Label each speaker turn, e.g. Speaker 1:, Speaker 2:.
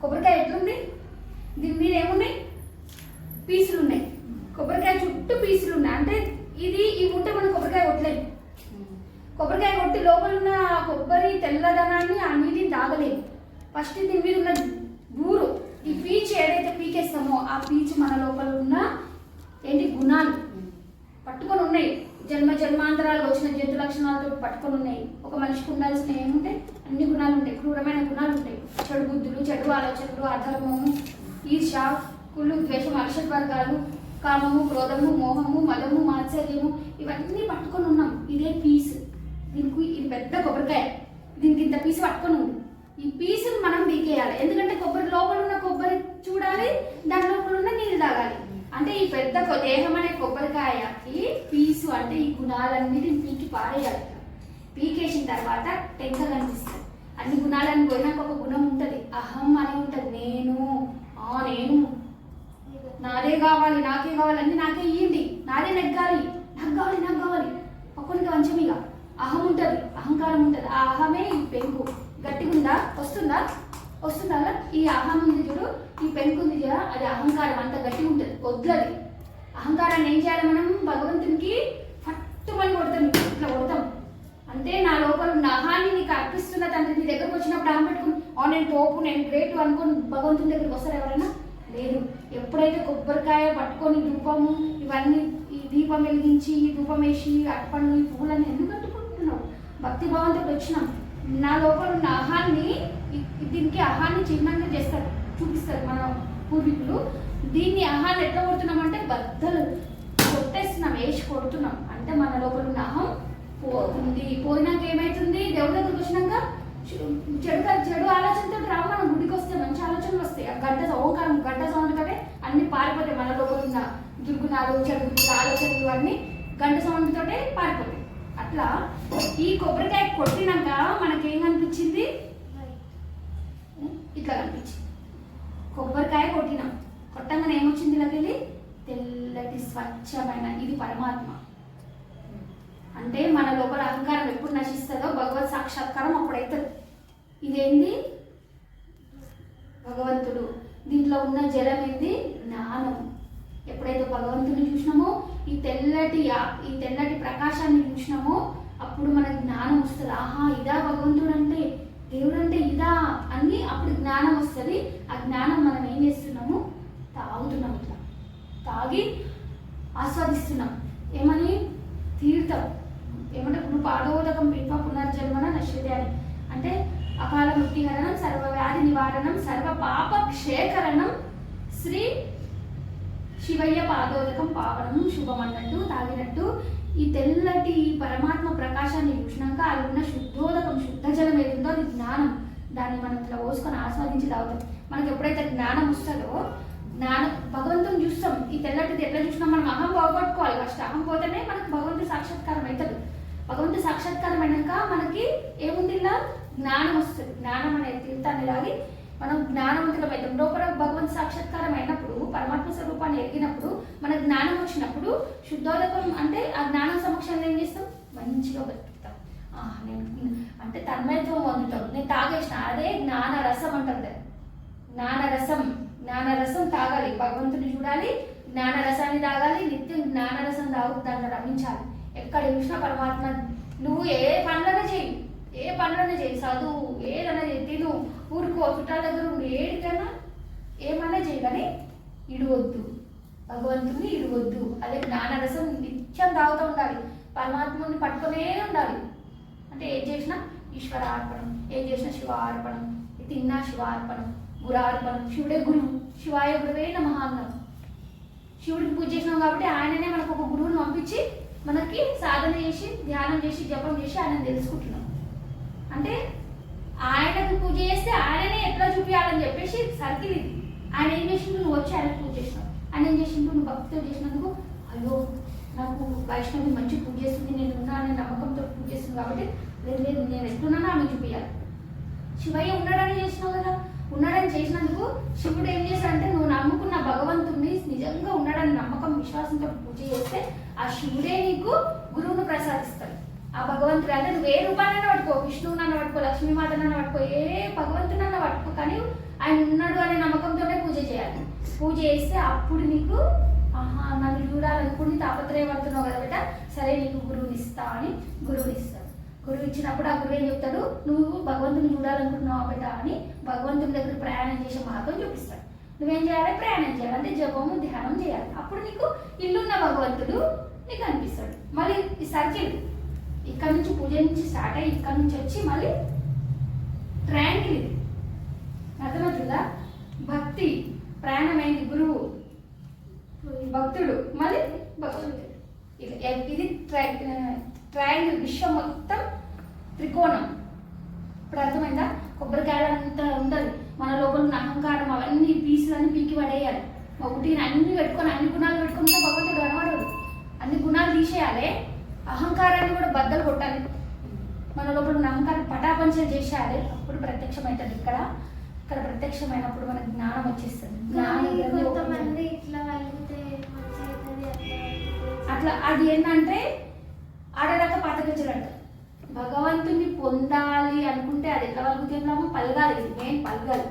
Speaker 1: కొబ్బరికాయ ఎట్లుంది? దీని మీద ఏమున్నాయి? పీసులు ఉన్నాయి కొబ్బరికాయ చుట్టూ పీసులు ఉన్నాయి అంటే ఇది ఇవి ఉంటే మనం కొబ్బరికాయ కొట్టలేము కొబ్బరికాయ కొట్టి లోపల ఉన్న కొబ్బరి తెల్లదనాన్ని ఆ నీటిని తాగలేము ఫస్ట్ దీని మీద ఉన్న బూరు ఈ పీచు ఏదైతే పీకేస్తామో ఆ పీచు మన లోపల ఉన్న ఏంటి గుణాలు? పట్టుకొని ఉన్నాయి. జన్మ జన్మాంతరాలు వచ్చిన జంతు లక్షణాలతో పట్టుకొని ఉన్నాయి. ఒక మనిషికి ఉండాల్సిన ఏముంటాయి అన్ని గుణాలు ఉంటాయి. క్రూరమైన గుణాలు ఉంటాయి. చెడు బుద్ధులు చెడు ఆలోచనలు అధర్మము ఈర్ష కుళ్ళు ద్వేషం అరిషడ్ వర్గాలు కామము క్రోధము మోహము మదము మాత్సర్యము ఇవన్నీ పట్టుకొని ఉన్నాం. ఇదే పీస్. దీనికి ఇది పెద్ద కొబ్బరికాయ. దీనికి ఇంత పీసు పట్టుకొని ఉంది ఈ పీసును మనం బీకేయాలి ఎందుకంటే కొబ్బరి లోపల ఉన్న కొబ్బరి చూడాలి దాని లోపల ఉన్న నీళ్ళు తాగాలి అంటే ఈ పెద్ద దేహం అనే కొబ్బరికాయకి పీసు అంటే ఈ గుణాలన్నిటిని పీకి పారేయాలి. పీకేసిన తర్వాత టెంక కనిపిస్తుంది. అన్ని గుణాలను పోయినాక ఒక గుణం ఉంటుంది. అహం అని ఉంటుంది. నేను ఆ నేను. నాదే కావాలి నాకే కావాలి అన్ని నాకే ఇయ్యండి. నాదే నెగ్గాలి నాకు కావాలి నాకు కావాలి ఒక్కరికి వంచమిగా అహం ఉంటుంది అహంకారం ఉంటుంది. ఆ అహమే ఈ పెంకు. గట్టిగా ఉందా వస్తుందా? వస్తుందా ఈ అహం ఉంది చూడు ఈ పెంకు ఉంది చూడ అది అహంకారం అంత గట్టి ఉంటుంది వద్దులది అహంకారాన్ని ఏం చేయాలి మనం? భగవంతునికి ఫట్టుమని కొడతాం ఇట్లా కొడతాం. అంటే నా లోపల ఉన్న అహాన్ని నీకు అర్పిస్తున్న తండ్రి నీ దగ్గరకు వచ్చినప్పుడు అహం పెట్టుకుని "ఆ, నేను తోపు నేను గ్రేట్ అనుకుని భగవంతుని దగ్గరికి వస్తారు ఎవరైనా? లేదు. ఎప్పుడైతే కొబ్బరికాయ పట్టుకొని ధూపము ఇవన్నీ ఈ దీపం వెలిగించి ఈ ధూపం వేసి అర్పణలు ఈ పువ్వులన్నీ ఎందుకు కట్టుకుంటున్నావు? భక్తి భావంతో వచ్చినాం. నా లోపల ఉన్న అహాన్ని దీనికి అహాన్ని చిహ్నంగా చేస్తారు చూపిస్తారు మన పూర్వీకులు. దీన్ని అహాన్ని ఎట్లా కొడుతున్నాం అంటే బద్దలు కొట్టేస్తున్నాం వేసి కొడుతున్నాం. అంటే మన లోపల ఉన్న అహం పోతుంది. పోయినాక ఏమవుతుంది దేవుడి దగ్గరకు వచ్చినాక చెడు చెడు ఆలోచనతో రావు మనం గుడికి వస్తే మంచి ఆలోచనలు వస్తాయి. ఆ గంట ఓంకారం గంట సౌండ్ కంటే అన్ని పారిపోతాయి. మన లోపల ఉన్న దుర్గుణాలు చెడు ఆలోచనలు అన్నీ గంట సౌండ్ తోటే పారిపోతాయి. అట్లా ఈ కొబ్బరికాయ కొట్టినాక మనకేం కనిపించింది ఇట్లా కనిపించింది కొబ్బరికాయ కొట్టినాం. కొట్టంగానే ఏమొచ్చింది ఇలాగెళ్ళి తెల్లటి స్వచ్ఛమైన ఇది పరమాత్మ. అంటే మన లోపల అహంకారం ఎప్పుడు నశిస్తుందో భగవత్ సాక్షాత్కారం అప్పుడైతుంది. ఇదేంది? భగవంతుడు. దీంట్లో ఉన్న జలం ఏంది? జ్ఞానం. ఎప్పుడైతే భగవంతుని చూసినామో ఈ తెల్లటి ఈ తెల్లటి ప్రకాశాన్ని చూసినామో అప్పుడు మనకు జ్ఞానం వస్తుంది. ఆహా ఇదా భగవంతుడు అంటే దేవుడు అంటే ఇదా అని అప్పుడు జ్ఞానం వస్తుంది. ఆ జ్ఞానం మనం ఏం చేస్తున్నాము? తాగుతున్నాం ఇట్లా. తాగి ఆస్వాదిస్తున్నాం. ఏమని? తీర్థం. ఏమంటే ఇప్పుడు పాదోదకం పిప్ప పునర్జన్మన నశ్యతే అని. అంటే అకాల మృత్యుహరణం సర్వ వ్యాధి నివారణం సర్వ పాప క్షేకరణం శ్రీ శివయ్య పాదోదకం పావనం శుభం అన్నట్టు తాగినట్టు ఈ తెల్లటి పరమాత్మ ప్రకాశాన్ని చూసినాక అది ఉన్న శుద్ధోదకం శుద్ధ జలం ఏదుందో అది జ్ఞానం. దాన్ని మనం ఇట్లా పోసుకొని ఆస్వాదించి తాగుతాం. మనకి ఎప్పుడైతే జ్ఞానం వస్తుందో జ్ఞానం భగవంతుని చూస్తాం. ఈ తెల్లటిది ఎట్లా చూసినా మనం అహం పోగొట్టుకోవాలి. ఫస్ట్ అహం పోతేనే మనకు భగవంతుడి సాక్షాత్కారం అవుతుంది భగవంతుడి సాక్షాత్కారం అయినాక మనకి ఏముంది ఇలా? జ్ఞానం వస్తుంది. జ్ఞానం అనే తీర్థాన్ని లాగి మనం జ్ఞానవంతులం అవుతాం. లోపల భగవంతు సాక్షాత్కారం అయినప్పుడు పరమాత్మ స్వరూపాన్ని ఎరిగినప్పుడు మన జ్ఞానం వచ్చినప్పుడు శుద్ధోదకం అంటే ఆ జ్ఞానం సమక్షంలో ఏం చేస్తాం? మంచిగా బతుకుతాం నేను అంటే తన్మయత్వం పొందుతాం. నేను తాగేసిన అదే జ్ఞాన రసం అంటారు దాన్ని. జ్ఞానరసం జ్ఞానరసం తాగాలి. భగవంతుని చూడాలి జ్ఞానరసాన్ని తాగాలి నిత్యం జ్ఞానరసం తాగు దాన్ని రమించాలి. ఎక్కడ చూసినా పరమాత్మ నువ్వు ఏ పనులనే పనులనే చేయి చదువు ఏదైనా చేయి తిను ఊరుకో చుట్టాల దగ్గర ఉండి ఏడికైనా ఏమన్నా చేయి కానీ ఇడవద్దు. భగవంతుని ఇడవద్దు. అదే జ్ఞానరసం నిత్యం తాగుతూ ఉండాలి. పరమాత్ముని పట్టుకునే ఉండాలి. అంటే ఏం చేసినా? ఈశ్వర అర్పణం. ఏం చేసినా? శివ అర్పణం. తిన్నా శివ అర్పణం. గురార్పణం శివుడే గురువు. శివాయ గురువే నమః అన్నాం. శివుడికి పూజ చేసినాం కాబట్టి ఆయననే మనకు ఒక గురువుని పంపించి మనకి సాధన చేసి ధ్యానం చేసి జపం చేసి ఆయన తెలుసుకుంటున్నాం. అంటే ఆయనకు పూజ చేస్తే ఆయననే ఎట్లా చూపించాలని చెప్పేసి సర్కిల్ ఇది. ఆయన ఏం చేసిండు? నువ్వు వచ్చి ఆయనకు పూజ చేసినావు. ఆయన ఏం చేసిండు? నువ్వు భక్తితో చేసినందుకు అయ్యో నాకు వైష్ణవి మంచి పూజ చేస్తుంది నేను ఉన్నానని నమ్మకంతో పూజ చేస్తుంది కాబట్టి లేదు లేదు నేను ఎట్లున్నానో ఆమె చూపించాలి శివయ్య ఉన్నాడని చేసినావు కదా. ఉన్నాడని చేసినందుకు శివుడు ఏం చేశాడంటే నువ్వు నమ్ముకున్న భగవంతుడిని నిజంగా ఉన్నాడని నమ్మకం విశ్వాసంతో పూజ చేస్తే ఆ శివుడే నీకు గురువును ఆ భగవంతుడు అంటే నువ్వు ఏ రూపాన్ని పట్టుకో విష్ణువునన్న పట్టుకో లక్ష్మీమాతనన్న పట్టుకో ఏ భగవంతునన్న పట్టుకో పట్టుకో కానీ ఆయన ఉన్నాడు అనే నమ్మకంతోనే పూజ చేయాలి. పూజ చేస్తే అప్పుడు నీకు ఆహా నన్ను చూడాలనుకుని తాపత్రయపడుతున్నావు కదా బిడ్డ సరే నీకు గురువుని ఇస్తా అని గురువుని ఇస్తాడు. గురువు ఇచ్చినప్పుడు ఆ గురువు ఏం చెప్తాడు? నువ్వు భగవంతుని చూడాలనుకుంటున్నావు బిడ్డ అని భగవంతుని దగ్గర ప్రయాణం చేసే మార్గం చూపిస్తాడు. నువ్వేం చేయాలి? ప్రయాణం చేయాలి. అంటే జపము ధ్యానం చేయాలి. అప్పుడు నీకు ఇల్లున్న భగవంతుడు నీకు అనిపిస్తాడు. మళ్ళీ ఈసారి సర్కిల్ ఇక్కడ నుంచి పూజ నుంచి స్టార్ట్ అయ్యి ఇక్కడ నుంచి వచ్చి మళ్ళీ ట్రయాంగిల్ ఇది. అర్థమవుతుందా? భక్తి ప్రాణమైంది గురువు భక్తుడు మళ్ళీ భక్తుడు ఇది ఇది ట్రయాంగిల్ విశ్వం మొత్తం త్రికోణం. ఇప్పుడు అర్థమైందా? కొబ్బరికాయలు అంతా ఉండదు. మన లోపల ఉన్న అహంకారం అవన్నీ పీసులన్నీ పీకి పడేయాలి. ఒకటి అన్ని పెట్టుకొని అన్ని గుణాలు పెట్టుకుంటే భగవంతుడు కనబడడు. అన్ని గుణాలు తీసేయాలి. అహంకారాన్ని కూడా బద్దలు కొట్టాలి. మన లోపల ఉన్న అహంకారం పటాపంచలు చేసేయాలి. అప్పుడు ప్రత్యక్షమవుతుంది ఇక్కడ. ఇక్కడ ప్రత్యక్షమైనప్పుడు మనకి జ్ఞానం వచ్చేస్తుంది. అట్లా అది ఏంటంటే ఆడదాకా పాతకొచ్చారు అంట భగవంతుని పొందాలి అనుకుంటే అది ఎట్లా పలుకుతుందామో పలగాలి. మెయిన్ పలగాలి.